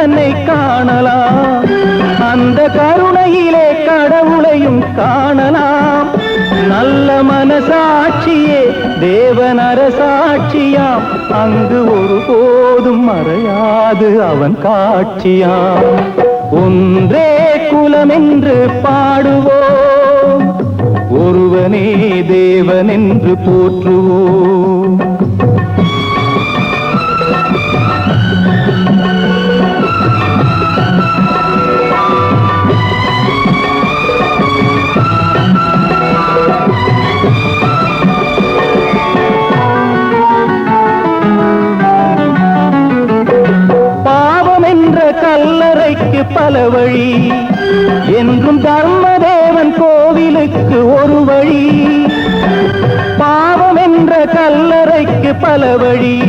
தன்னை காணலாம். அந்த கருணையிலே கடவுளையும் காணலாம். நல்ல மனசாட்சியே தேவனர சாட்சியாம் அங்கு ஒருபோதும் மறையாது அவன் காட்சியாம். ஒன்றே குலமென்று பாடுவோம். ஒருவனே தேவன் என்று போற்றுவோம். கல்லறைக்கு பல வழி. என்றும் தர்மதேவன் கோவிலுக்கு ஒரு வழி. பாவம் என்ற கல்லறைக்கு பல வழி.